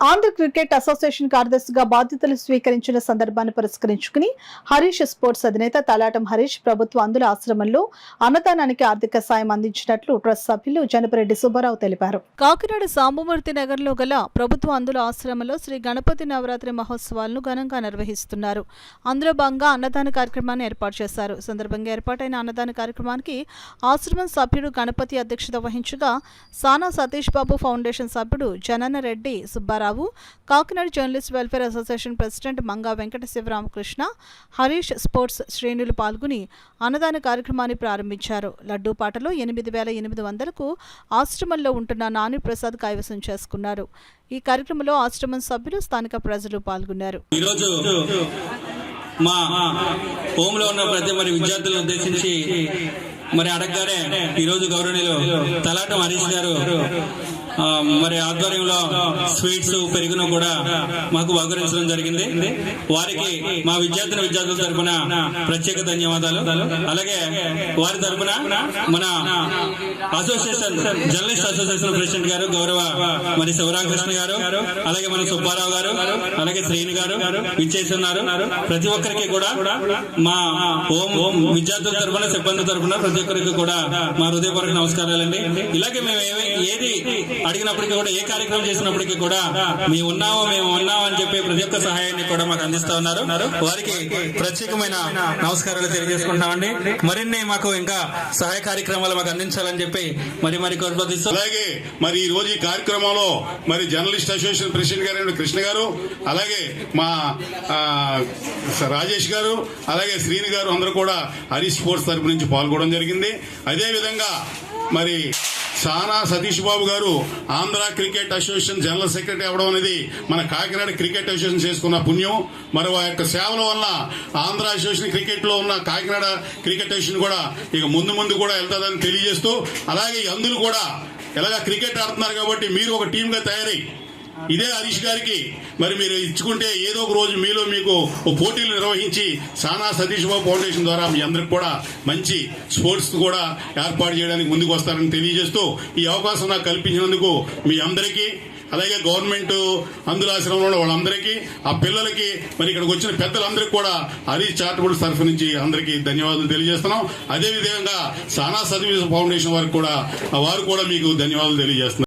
Andhra cricket association కార్యదర్శిగా బాధ్యతలు స్వీకరించిన సందర్భాన్ని పురస్కరించుకుని హరీష్ స్పోర్ట్స్ అధినేత తలాటం హరీష్ ప్రభుత్వ అందుల ఆశ్రమంలో అన్నదానానికి ఆర్థిక సాయం అందించినట్లు ట్రస్ట్ సభ్యులు జనపరెడ్డి సుబ్బారావు తెలిపారు. కాకినాడ సాంబమూర్తి నగర్లో గల ప్రభుత్వ అందుల ఆశ్రమంలో శ్రీ గణపతి నవరాత్రి మహోత్సవాలను ఘనంగా నిర్వహిస్తున్నారు. అందులో భాగంగా అన్నదాన కార్యక్రమాన్ని ఏర్పాటు చేశారు. సందర్భంగా ఏర్పాటైన అన్నదాన కార్యక్రమానికి ఆశ్రమం సభ్యుడు గణపతి అధ్యక్షత వహించగా సానా సతీష్ బాబు ఫౌండేషన్ సభ్యుడు జనన Reddy Subbarao Kakinada journalist welfare association president Manga Venkata Sivaramakrishna Harish sports శ్రేణులు పాల్గొని అన్నదాన కార్యక్రమాన్ని ప్రారంభించారు. లడ్డూ పాటలో ఎనిమిది వేల ఎనిమిది వందలకు ఆశ్రమంలో ఉంటున్న నాని ప్రసాద్ కైవసం చేసుకున్నారు. ఈ కార్యక్రమంలో ఆశ్రమం సభ్యులు స్థానిక ప్రజలు పాల్గొన్నారు. ఈరోజు మా హోమ్లో ఉన్న ప్రతి మరి విద్యార్థులను ఉద్దేశించి మరి అడగగానే ఈరోజు గౌరవనీయులు తలాటం హరీష్ గారు మరి ఆధ్వర్యంలో స్వీట్స్ పెరుగును కూడా మాకు బహుకరించడం జరిగింది. వారికి మా విద్యార్థిని విద్యార్థుల తరపున ప్రత్యేక ధన్యవాదాలు. అలాగే వారి తరపున మన అసోసియేషన్ జర్నలిస్ట్ అసోసియేషన్ ప్రెసిడెంట్ గారు గౌరవ మరి శివరామకృష్ణ గారు అలాగే మన సుబ్బారావు గారు అలాగే శ్రీని గారు విచ్చేసి ఉన్నారు ప్రతి ఒక్కరికి కూడా మా ఓం హోం విద్యార్థుల తరపున సిబ్బంది తరపున ప్రతి ఒక్కరికి కూడా మా హృదయపూర్వక నమస్కారాలండి. ఇలాగే మేము ఏది అడిగినప్పటికీ కూడా ఏ కార్యక్రమం చేసినప్పటికీ కూడా మేము ఉన్నాము మేము ఉన్నాము అని చెప్పి ప్రతి ఒక్క సహాయాన్ని కూడా మాకు అందిస్తా ఉన్నారు. వారికి ప్రత్యేకమైన నమస్కారాలు తెలియజేసుకుంటామండి మరిన్ని మాకు ఇంకా సహాయ కార్యక్రమాలు మాకు అందించాలని చెప్పి మరి మరి కోరుకోదిస్తూ అలాగే మరి ఈ రోజు ఈ కార్యక్రమంలో మరి జర్నలిస్ట్ అసోసియేషన్ ప్రెసిడెంట్ గారు కృష్ణ గారు అలాగే మా రాజేష్ గారు అలాగే శ్రీని గారు అందరూ కూడా హరీష్ స్పోర్ట్స్ తరపు నుంచి పాల్గొనడం జరిగింది. అదే విధంగా మరి సానా సతీష్ బాబు గారు Andhra cricket association general secretary అవ్వడం అనేది మన కాకినాడ క్రికెట్ అసోసియేషన్ చేసుకున్న పుణ్యం. మరి ఆ యొక్క సేవల వల్ల ఆంధ్ర అసోసియేషన్ క్రికెట్లో ఉన్న కాకినాడ క్రికెట్ అసోసియేషన్ కూడా ఇక ముందు ముందు కూడా వెళ్తుందని తెలియజేస్తూ అలాగే అందులు కూడా ఎలాగ క్రికెట్ ఆడుతున్నారు కాబట్టి మీరు ఒక టీమ్గా తయారై ఇదే హరీష్ గారికి మరి మీరు ఇచ్చుకుంటే ఏదో ఒక రోజు మీలో మీకు పోటీలు నిర్వహించి సానా సతీష్ బాబు ఫౌండేషన్ ద్వారా మీ అందరికి కూడా మంచి స్పోర్ట్స్ కూడా ఏర్పాటు చేయడానికి ముందుకు వస్తారని తెలియజేస్తూ ఈ అవకాశం నాకు కల్పించినందుకు మీ అందరికీ అలాగే గవర్నమెంట్ అందుల ఆశ్రమంలో ఉన్న వాళ్ళందరికీ ఆ పిల్లలకి మరి ఇక్కడికి వచ్చిన పెద్దలందరికీ కూడా హరీష్ చారిటబుల్ తరఫు నుంచి అందరికీ ధన్యవాదాలు తెలియజేస్తున్నాం. అదే విధంగా సానా సతీష్ ఫౌండేషన్ వారికి కూడా వారు కూడా మీకు ధన్యవాదాలు తెలియజేస్తున్నారు.